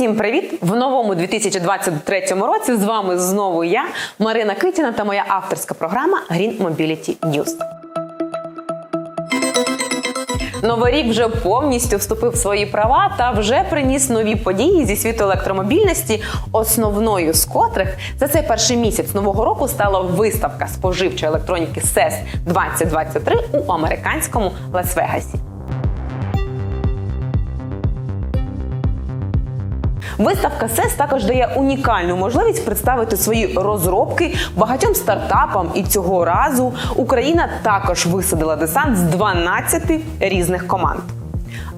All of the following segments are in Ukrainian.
Всім привіт! В новому 2023 році з вами знову я, Марина Китіна та моя авторська програма Green Mobility News. Новий рік вже повністю вступив в свої права та вже приніс нові події зі світу електромобільності, основною з котрих за цей перший місяць нового року стала виставка споживчої електроніки CES 2023 у американському Лас-Вегасі. Виставка СЕС також дає унікальну можливість представити свої розробки багатьом стартапам. І цього разу Україна також висадила десант з 12 різних команд.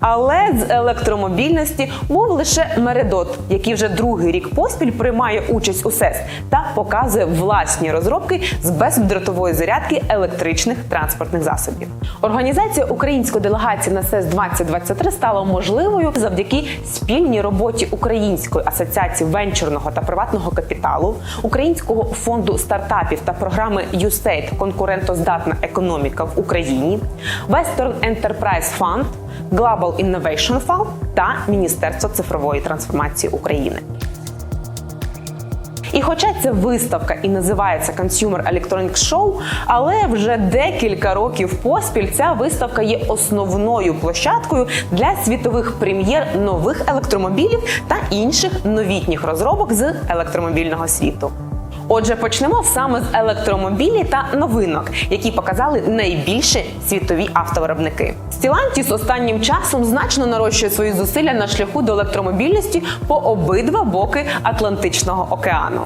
Але з електромобільності був лише Мередот, який вже другий рік поспіль приймає участь у СЕС та показує власні розробки з бездротової зарядки електричних транспортних засобів. Організація української делегації на СЕС 2023 стала можливою завдяки спільній роботі Української асоціації венчурного та приватного капіталу, Українського фонду стартапів та програми USAID конкурентоздатна економіка в Україні, Western Enterprise Fund, Global Innovation Fund та Міністерство цифрової трансформації України. І хоча ця виставка і називається Consumer Electronics Show, але вже декілька років поспіль ця виставка є основною площадкою для світових прем'єр нових електромобілів та інших новітніх розробок з електромобільного світу. Отже, почнемо саме з електромобілі та новинок, які показали найбільші світові автовиробники. Stellantis останнім часом значно нарощує свої зусилля на шляху до електромобільності по обидва боки Атлантичного океану.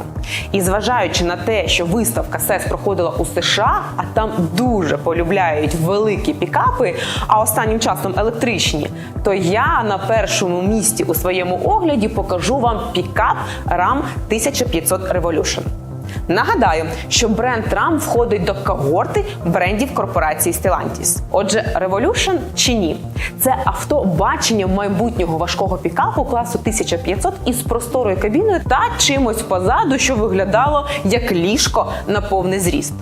І зважаючи на те, що виставка СЕС проходила у США, а там дуже полюбляють великі пікапи, а останнім часом електричні, то я на першому місці у своєму огляді покажу вам пікап Ram 1500 Revolution. Нагадаю, що бренд RAM входить до когорти брендів корпорації Stellantis. Отже, Revolution чи ні? Це авто бачення майбутнього важкого пікапу класу 1500 із просторою кабіною та чимось позаду, що виглядало як ліжко на повний зріст.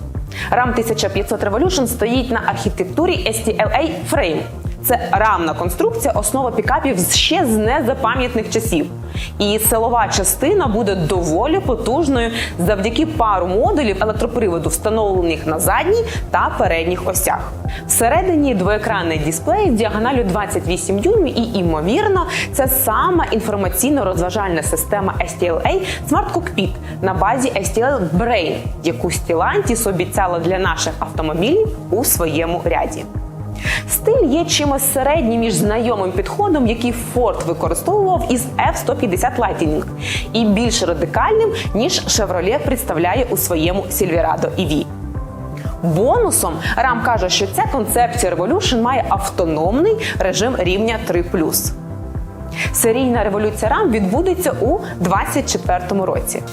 RAM 1500 Revolution стоїть на архітектурі STLA Frame. Це рамна конструкція, основа пікапів ще з незапам'ятних часів. І силова частина буде доволі потужною завдяки пару модулів електроприводу, встановлених на задній та передніх осях. Всередині двоекранний дисплей з діагоналю 28 дюймів і, ймовірно, це сама інформаційно-розважальна система STLA Smart Cockpit на базі STL Brain, яку Stellantis обіцяла для наших автомобілів у своєму ряді. Стиль є чимось середнім між знайомим підходом, який Ford використовував із F-150 Lightning, і більш радикальним, ніж Chevrolet представляє у своєму Silverado EV. Бонусом Рам каже, що ця концепція Revolution має автономний режим рівня 3+. Серійна революція RAM відбудеться у 2024 році.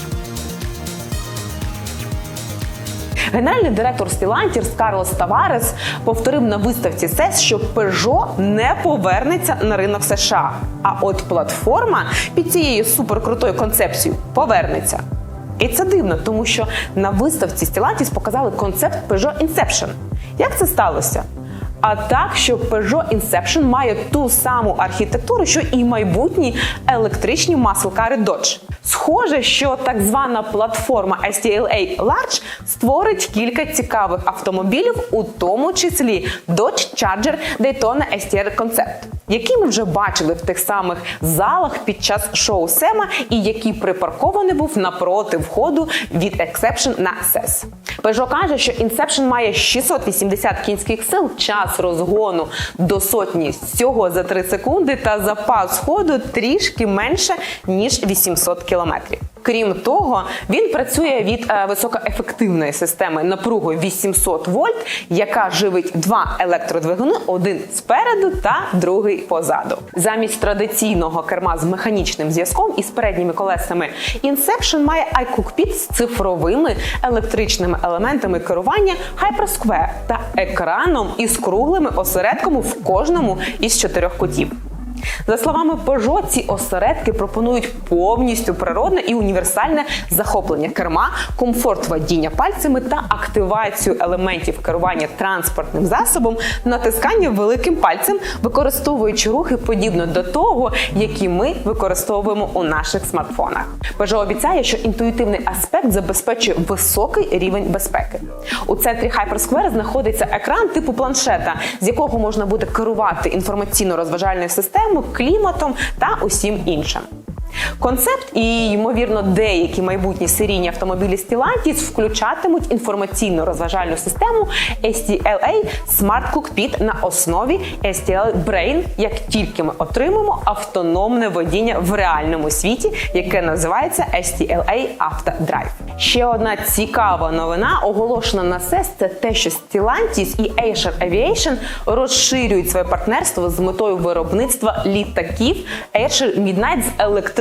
Генеральний директор Stellantis Карлос Таварес повторив на виставці CES, що Peugeot не повернеться на ринок США. А от платформа під цією суперкрутою концепцією повернеться. І це дивно, тому що на виставці Stellantis показали концепт Peugeot Inception. Як це сталося? А так, що Peugeot Inception має ту саму архітектуру, що і майбутні електричні маслкари Dodge. Схоже, що так звана платформа STLA Large створить кілька цікавих автомобілів, у тому числі Dodge Charger Daytona STR Concept, які ми вже бачили в тих самих залах під час шоу Сема і який припаркований був напроти входу від Exception на CES. Peugeot каже, що Inception має 680 кінських сил, час розгону до сотні всього за 3 секунди та запас ходу трішки менше ніж 800 кілометрів. Крім того, він працює від е, високоефективної системи напругою 800 вольт, яка живить два електродвигуни: один спереду та другий позаду. Замість традиційного керма з механічним зв'язком із передніми колесами Inception має iCockpit з цифровими електричними елементами керування HyperSquare та екраном із круглими осередками в кожному із чотирьох кутів. За словами Peugeot, ці осередки пропонують повністю природне і універсальне захоплення керма, комфорт водіння пальцями та активацію елементів керування транспортним засобом, натискання великим пальцем, використовуючи рухи подібно до того, які ми використовуємо у наших смартфонах. Peugeot обіцяє, що інтуїтивний аспект забезпечує високий рівень безпеки. У центрі Hypersquare знаходиться екран типу планшета, з якого можна буде керувати інформаційно-розважальною системою, кліматом та усім іншим. Концепт і, ймовірно, деякі майбутні серійні автомобілі Stellantis включатимуть інформаційно-розважальну систему STLA Smart Cockpit на основі STL Brain, як тільки ми отримаємо автономне водіння в реальному світі, яке називається STLA Автодrive. Ще одна цікава новина, оголошена на CES, це те, що Stellantis і Acer Aviation розширюють своє партнерство з метою виробництва літаків Acer Midnight з електричним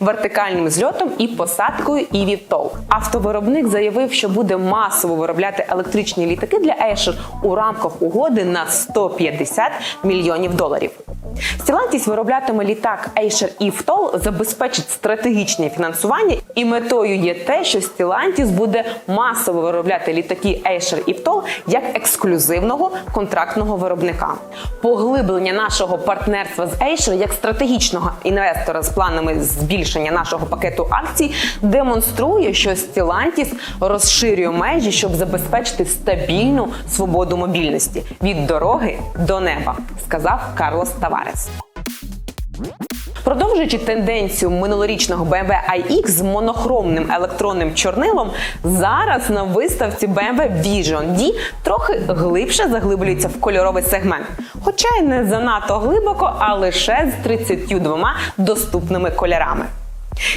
вертикальним зльотом і посадкою eVTOL. Автовиробник заявив, що буде масово виробляти електричні літаки для Acer у рамках угоди на 150 мільйонів доларів. Stellantis вироблятиме літак Acer eVTOL, забезпечить стратегічне фінансування, і метою є те, що Stellantis буде масово виробляти літаки Acer eVTOL як ексклюзивного контрактного виробника. Поглиблення нашого партнерства з Acer як стратегічного інвестора з планами збільшення нашого пакету акцій демонструє, що Stellantis розширює межі, щоб забезпечити стабільну свободу мобільності від дороги до неба, сказав Карлос Таварес. Продовжуючи тенденцію минулорічного BMW iX з монохромним електронним чорнилом, зараз на виставці BMW Vision D трохи глибше заглиблюється в кольоровий сегмент, хоча й не занадто глибоко, а лише з 32 доступними кольорами.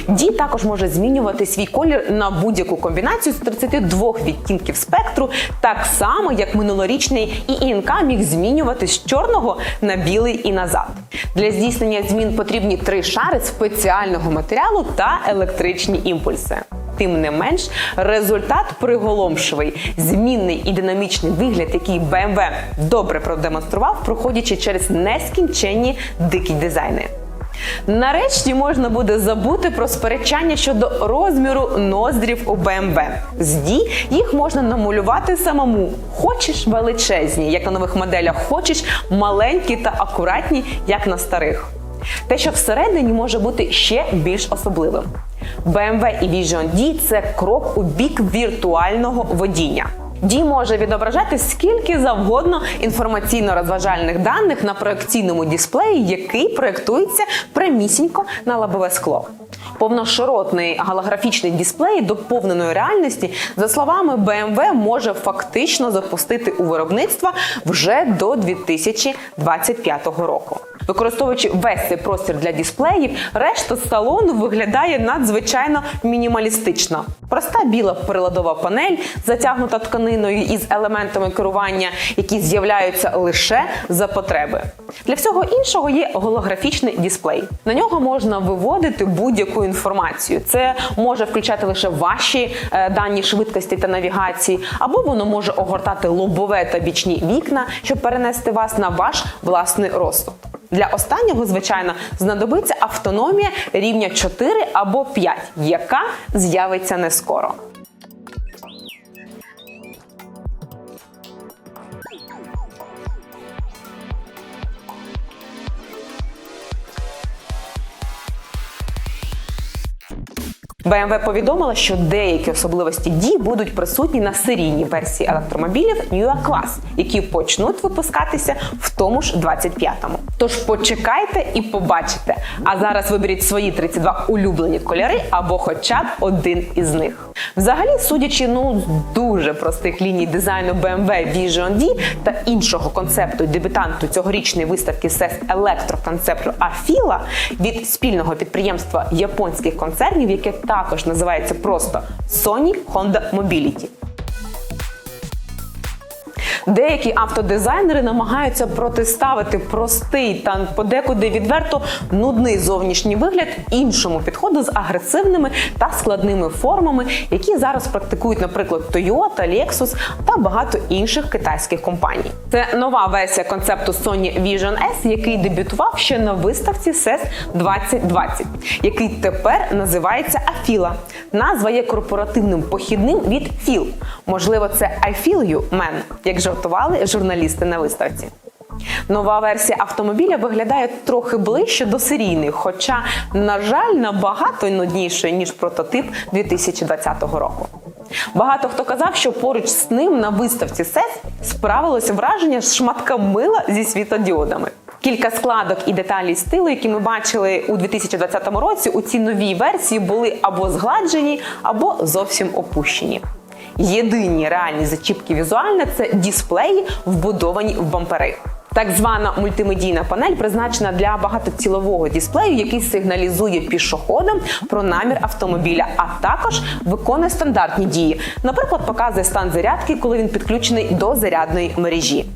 D також може змінювати свій колір на будь-яку комбінацію з 32 відтінків спектру, так само як минулорічний ІІНК міг змінювати з чорного на білий і назад. Для здійснення змін потрібні три шари спеціального матеріалу та електричні імпульси. Тим не менш, результат приголомшивий, змінний і динамічний вигляд, який BMW добре продемонстрував, проходячи через нескінченні дикі дизайни. Нарешті можна буде забути про сперечання щодо розміру ноздрів у BMW. З D їх можна намалювати самому. Хочеш величезні, як на нових моделях, хочеш маленькі та акуратні, як на старих. Те, що всередині може бути ще більш особливим. BMW і Vision D – це крок у бік віртуального водіння. Дій може відображати скільки завгодно інформаційно-розважальних даних на проекційному дисплеї, який проєктується прямісінько на лобове скло. Повноширотний голографічний дисплей доповненої реальності, за словами BMW, може фактично запустити у виробництво вже до 2025 року. Використовуючи весь цей простір для дисплеїв, решта салону виглядає надзвичайно мінімалістично. Проста біла приладова панель, затягнута тканиною із елементами керування, які з'являються лише за потреби. Для всього іншого є голографічний дисплей. На нього можна виводити будь-яку інформацію. Це може включати лише ваші е, дані швидкості та навігації, або воно може огортати лобове та бічні вікна, щоб перенести вас на ваш власний розсуд. Для останнього, звичайно, знадобиться автономія рівня 4 або 5, яка з'явиться не скоро. BMW повідомила, що деякі особливості дій будуть присутні на серійній версії електромобілів New Class, які почнуть випускатися в тому ж 25-му. Тож почекайте і побачите. А зараз виберіть свої 32 улюблені кольори або хоча б один із них. Взагалі, судячи ну з дуже простих ліній дизайну BMW Vision D та іншого концепту дебютанту цьогорічної виставки СЕС електроконцепту Афіла від спільного підприємства японських концернів, яке також називається просто Sony Honda Mobility. Деякі автодизайнери намагаються протиставити простий та подекуди відверто нудний зовнішній вигляд іншому підходу з агресивними та складними формами, які зараз практикують, наприклад, Toyota, Lexus та багато інших китайських компаній. Це нова версія концепту Sony Vision S, який дебютував ще на виставці CES 2020, який тепер називається Афіла. Назва є корпоративним похідним від Feel. Можливо, це I feel you, man, як жартували журналісти на виставці. Нова версія автомобіля виглядає трохи ближче до серійної, хоча, на жаль, набагато нуднішою, ніж прототип 2020 року. Багато хто казав, що поруч з ним на виставці SES справилося враження з шматка мила зі світодіодами. Кілька складок і деталей стилу, які ми бачили у 2020 році, у цій новій версії були або згладжені, або зовсім опущені. Єдині реальні зачіпки візуально це дисплеї, вбудовані в бампери. Так звана мультимедійна панель призначена для багатоцілового дисплею, який сигналізує пішоходам про намір автомобіля, а також виконує стандартні дії. Наприклад, показує стан зарядки, коли він підключений до зарядної мережі.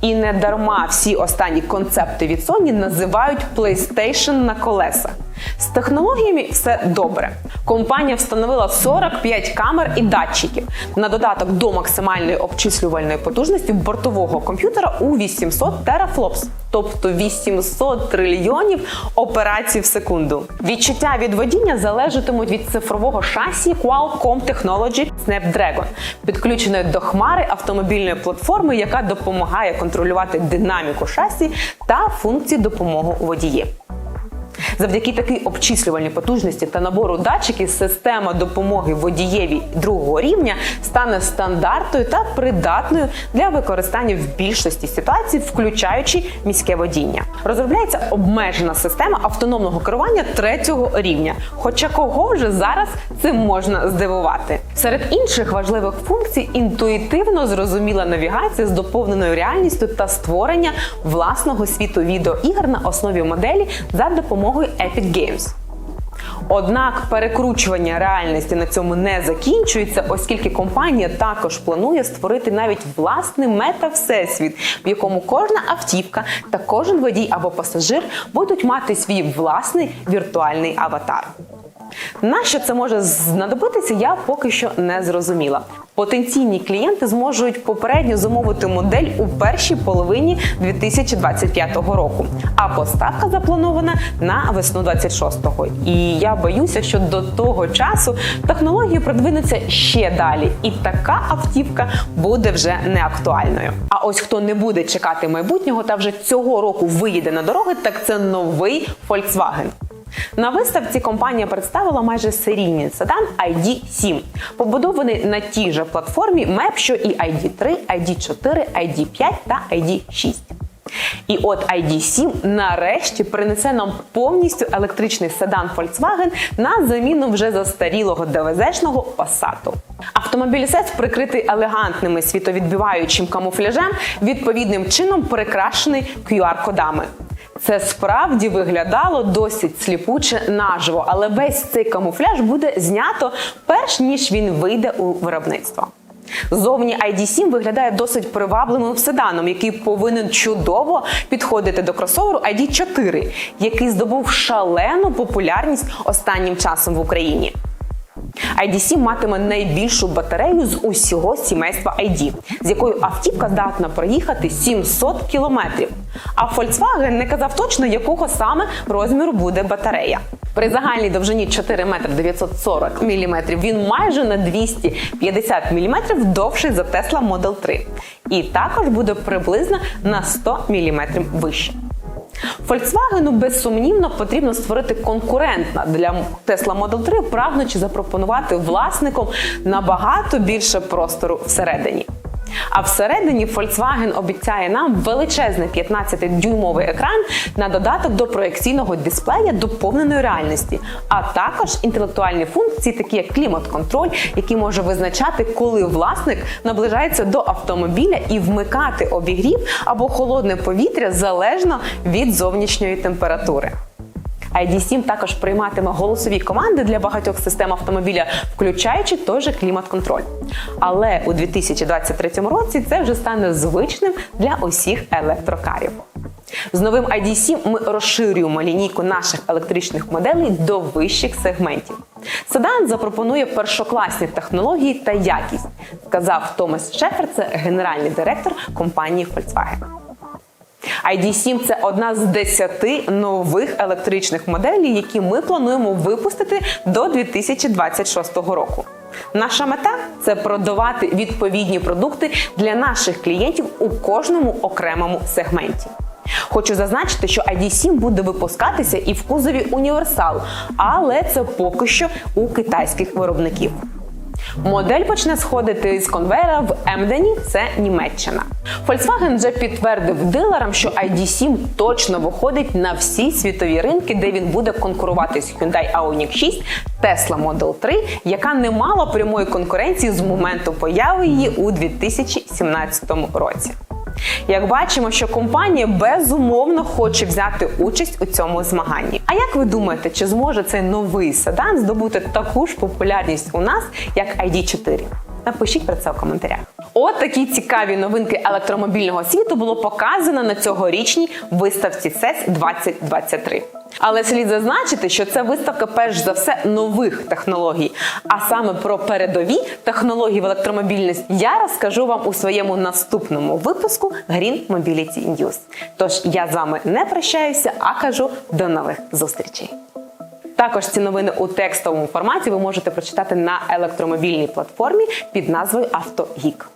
І не дарма всі останні концепти від Sony називають PlayStation на колесах. З технологіями все добре. Компанія встановила 45 камер і датчиків на додаток до максимальної обчислювальної потужності бортового комп'ютера у 800 терафлопс, тобто 800 трильйонів операцій в секунду. Відчуття від водіння залежатимуть від цифрового шасі Qualcomm Technology Snapdragon, підключеної до хмари автомобільної платформи, яка допомагає контролювати динаміку шасі та функції допомоги водієм. Завдяки такій обчислювальній потужності та набору датчиків система допомоги водієві другого рівня стане стандартною та придатною для використання в більшості ситуацій, включаючи міське водіння. Розробляється обмежена система автономного керування третього рівня. Хоча кого вже зараз цим можна здивувати? Серед інших важливих функцій інтуїтивно зрозуміла навігація з доповненою реальністю та створення власного світу відеоігр на основі моделі за допомогою Epic Games. Однак перекручування реальності на цьому не закінчується, оскільки компанія також планує створити навіть власний мета-всесвіт, в якому кожна автівка та кожен водій або пасажир будуть мати свій власний віртуальний аватар. На що це може знадобитися, я поки що не зрозуміла. Потенційні клієнти зможуть попередньо замовити модель у першій половині 2025 року, а поставка запланована на весну 26-го. І я боюся, що до того часу технології продвинуться ще далі, і така автівка буде вже не актуальною. А ось хто не буде чекати майбутнього та вже цього року виїде на дороги, так це новий Volkswagen. На виставці компанія представила майже серійний седан ID7, побудований на тій же платформі MEP, що і ID3, ID4, ID5 та ID6. І от ID7 нарешті принесе нам повністю електричний седан Volkswagen на заміну вже застарілого ДВЗ-шного Passat. Автомобіль СЕС прикритий елегантними світовідбиваючим камуфляжем, відповідним чином прикрашений QR-кодами. Це справді виглядало досить сліпуче наживо, але весь цей камуфляж буде знято перш ніж він вийде у виробництво. Зовні ID7 виглядає досить привабливим седаном, який повинен чудово підходити до кросоверу ID4, який здобув шалену популярність останнім часом в Україні. ID7 матиме найбільшу батарею з усього сімейства ID, з якою автівка здатна проїхати 700 кілометрів. А Volkswagen не казав точно, якого саме розміру буде батарея. При загальній довжині 4 метри 940 мм він майже на 250 мм довший за Tesla Model 3. І також буде приблизно на 100 мм вище. Volkswagen безсумнівно потрібно створити конкурентна для Tesla Model 3, прагнучи запропонувати власникам набагато більше простору всередині. А всередині Volkswagen обіцяє нам величезний 15-дюймовий екран на додаток до проекційного дисплея доповненої реальності, а також інтелектуальні функції, такі як клімат-контроль, який може визначати, коли власник наближається до автомобіля і вмикати обігрів або холодне повітря залежно від зовнішньої температури. ID7 також прийматиме голосові команди для багатьох систем автомобіля, включаючи той же клімат-контроль. Але у 2023 році це вже стане звичним для усіх електрокарів. З новим ID7 ми розширюємо лінійку наших електричних моделей до вищих сегментів. Седан запропонує першокласні технології та якість, сказав Томас Шефер, це генеральний директор компанії Volkswagen. ID7 – це одна з 10 нових електричних моделей, які ми плануємо випустити до 2026 року. Наша мета це продавати відповідні продукти для наших клієнтів у кожному окремому сегменті. Хочу зазначити, що ID7 буде випускатися і в кузові універсал, але це поки що у китайських виробників. Модель почне сходити з конвейера в Емдені, це Німеччина. Volkswagen вже підтвердив дилерам, що ID7 точно виходить на всі світові ринки, де він буде конкурувати з Hyundai Ioniq 6, Tesla Model 3, яка не мала прямої конкуренції з моменту появи її у 2017 році. Як бачимо, що компанія безумовно хоче взяти участь у цьому змаганні. А як ви думаєте, чи зможе цей новий седан здобути таку ж популярність у нас, як ID4? Напишіть про це у коментарях. От такі цікаві новинки електромобільного світу було показано на цьогорічній виставці CES 2023. Але слід зазначити, що це виставка перш за все нових технологій. А саме про передові технології в електромобільності я розкажу вам у своєму наступному випуску Green Mobility News. Тож я з вами не прощаюся, а кажу до нових зустрічей. Також ці новини у текстовому форматі ви можете прочитати на електромобільній платформі під назвою AutoGeek.